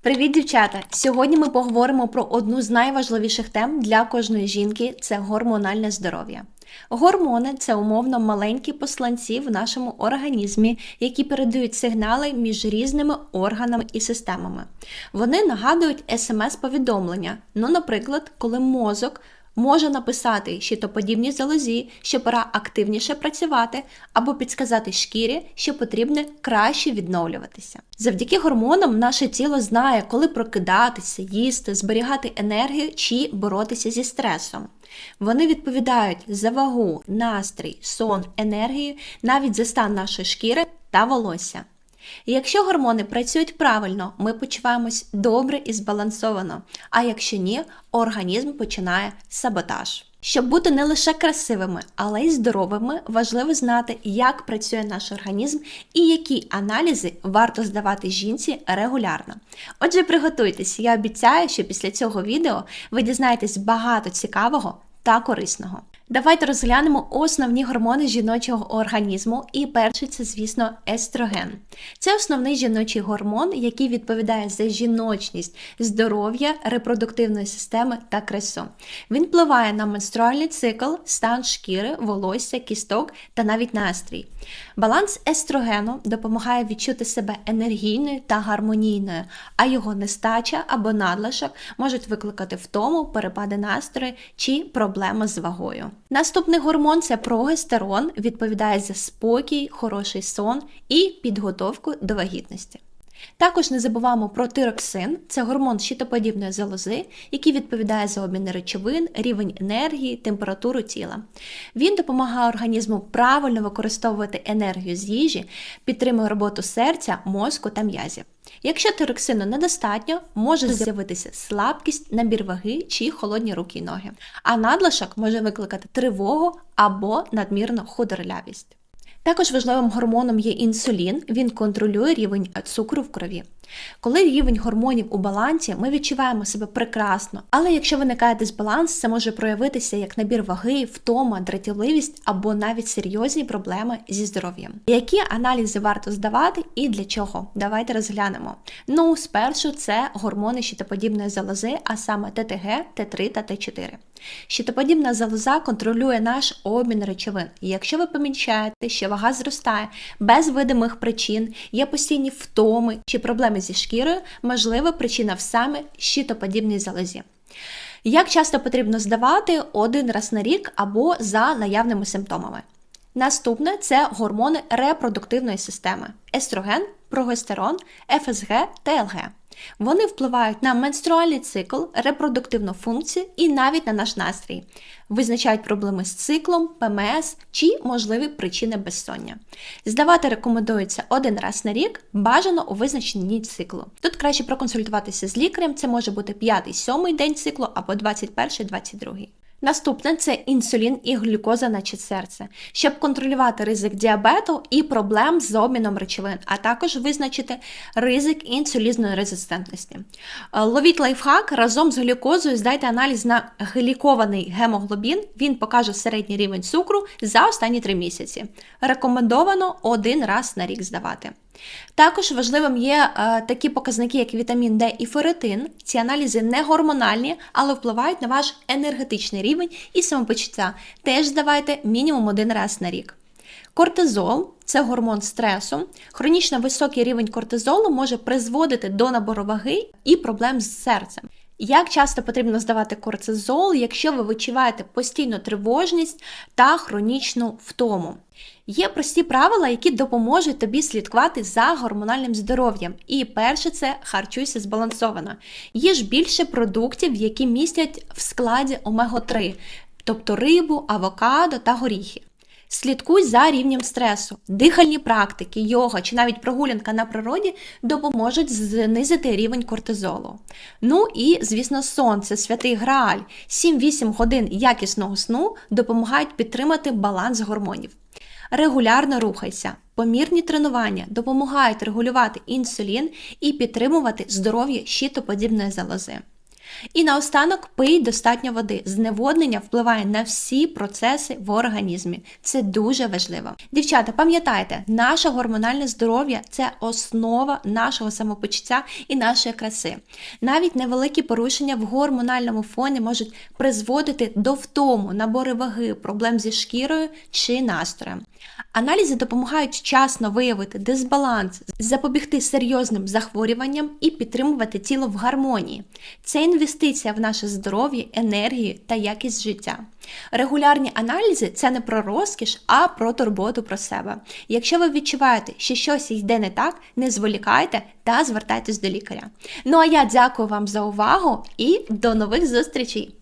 Привіт, дівчата! Сьогодні ми поговоримо про одну з найважливіших тем для кожної жінки це гормональне здоров'я. Гормони це умовно маленькі посланці в нашому організмі, які передають сигнали між різними органами і системами. Вони нагадують смс-повідомлення. Ну, наприклад, коли мозок може написати щитоподібній залозі, що пора активніше працювати, або підсказати шкірі, що потрібно краще відновлюватися. Завдяки гормонам наше тіло знає, коли прокидатися, їсти, зберігати енергію чи боротися зі стресом. Вони відповідають за вагу, настрій, сон, енергію, навіть за стан нашої шкіри та волосся. І якщо гормони працюють правильно, ми почуваємось добре і збалансовано. А якщо ні, організм починає саботаж. Щоб бути не лише красивими, але й здоровими, важливо знати, як працює наш організм і які аналізи варто здавати жінці регулярно. Отже, приготуйтесь, я обіцяю, що після цього відео ви дізнаєтесь багато цікавого та корисного. Давайте розглянемо основні гормони жіночого організму. І перший це, звісно, естроген. Це основний жіночий гормон, який відповідає за жіночність, здоров'я, репродуктивної системи та красу. Він впливає на менструальний цикл, стан шкіри, волосся, кісток та навіть настрій. Баланс естрогену допомагає відчути себе енергійною та гармонійною, а його нестача або надлишок можуть викликати втому, перепади настрою чи проблеми з вагою. Наступний гормон це прогестерон, відповідає за спокій, хороший сон і підготовку до вагітності. Також не забуваємо про тироксин, це гормон щитоподібної залози, який відповідає за обмін речовин, рівень енергії, температуру тіла. Він допомагає організму правильно використовувати енергію з їжі, підтримує роботу серця, мозку та м'язів. Якщо тироксину недостатньо, може з'явитися слабкість, набір ваги чи холодні руки й ноги, а надлишок може викликати тривогу або надмірну худорлявість. Також важливим гормоном є інсулін, він контролює рівень цукру в крові. Коли рівень гормонів у балансі, ми відчуваємо себе прекрасно, але якщо виникає дисбаланс, це може проявитися як набір ваги, втома, дратівливість або навіть серйозні проблеми зі здоров'ям. Які аналізи варто здавати і для чого? Давайте розглянемо. Ну, спершу це гормони щитоподібної залози, а саме ТТГ, Т3 та Т4. Щитоподібна залоза контролює наш обмін речовин. І якщо ви помічаєте, що вага зростає без видимих причин, є постійні втоми чи проблеми зі шкірою, можлива причина в саме щитоподібній залозі. Як часто потрібно здавати один раз на рік або за наявними симптомами? Наступне це гормони репродуктивної системи: естроген, прогестерон, ФСГ та ЛГ. Вони впливають на менструальний цикл, репродуктивну функцію і навіть на наш настрій, визначають проблеми з циклом, ПМС чи можливі причини безсоння. Здавати рекомендується один раз на рік, бажано у визначенні циклу. Тут краще проконсультуватися з лікарем, це може бути 5-7 день циклу або 21-22. Наступне це інсулін і глюкоза на серце, щоб контролювати ризик діабету і проблем з обміном речовин, а також визначити ризик інсулізної резистентності. Е, ловіть лайфхак разом з глюкозою здайте аналіз на глікований гемоглобін, він покаже середній рівень цукру за останні 3 місяці. Рекомендовано один раз на рік здавати. Також важливим є е, такі показники, як вітамін Д і ферритин. Ці аналізи не гормональні, але впливають на ваш енергетичний рівень і самопочуття. Теж здавайте мінімум один раз на рік. Кортизол це гормон стресу. Хронічно високий рівень кортизолу може призводити до набору ваги і проблем з серцем. Як часто потрібно здавати кортизол, якщо ви відчуваєте постійну тривожність та хронічну втому? Є прості правила, які допоможуть тобі слідкувати за гормональним здоров'ям. І перше це харчуйся збалансовано. Їж більше продуктів, які містять в складі омего-3, тобто рибу, авокадо та горіхи. Слідкуй за рівнем стресу. Дихальні практики, йога чи навіть прогулянка на природі допоможуть знизити рівень кортизолу. Ну і, звісно, сон це святий грааль. 7-8 годин якісного сну допомагають підтримати баланс гормонів. Регулярно рухайся. Помірні тренування допомагають регулювати інсулін і підтримувати здоров'я щитоподібної залози. І наостанок пий достатньо води. Зневоднення впливає на всі процеси в організмі. Це дуже важливо. Дівчата, пам'ятайте, наше гормональне здоров'я це основа нашого самопочуття і нашої краси. Навіть невеликі порушення в гормональному фоні можуть призводити до втому, набори ваги, проблем зі шкірою чи настроєм. Аналізи допомагають вчасно виявити дисбаланс, запобігти серйозним захворюванням і підтримувати тіло в гармонії. Це інвестиція в наше здоров'я, енергію та якість життя. Регулярні аналізи це не про розкіш, а про турботу про себе. Якщо ви відчуваєте, що щось йде не так, не зволікайте та звертайтесь до лікаря. Ну а я дякую вам за увагу і до нових зустрічей!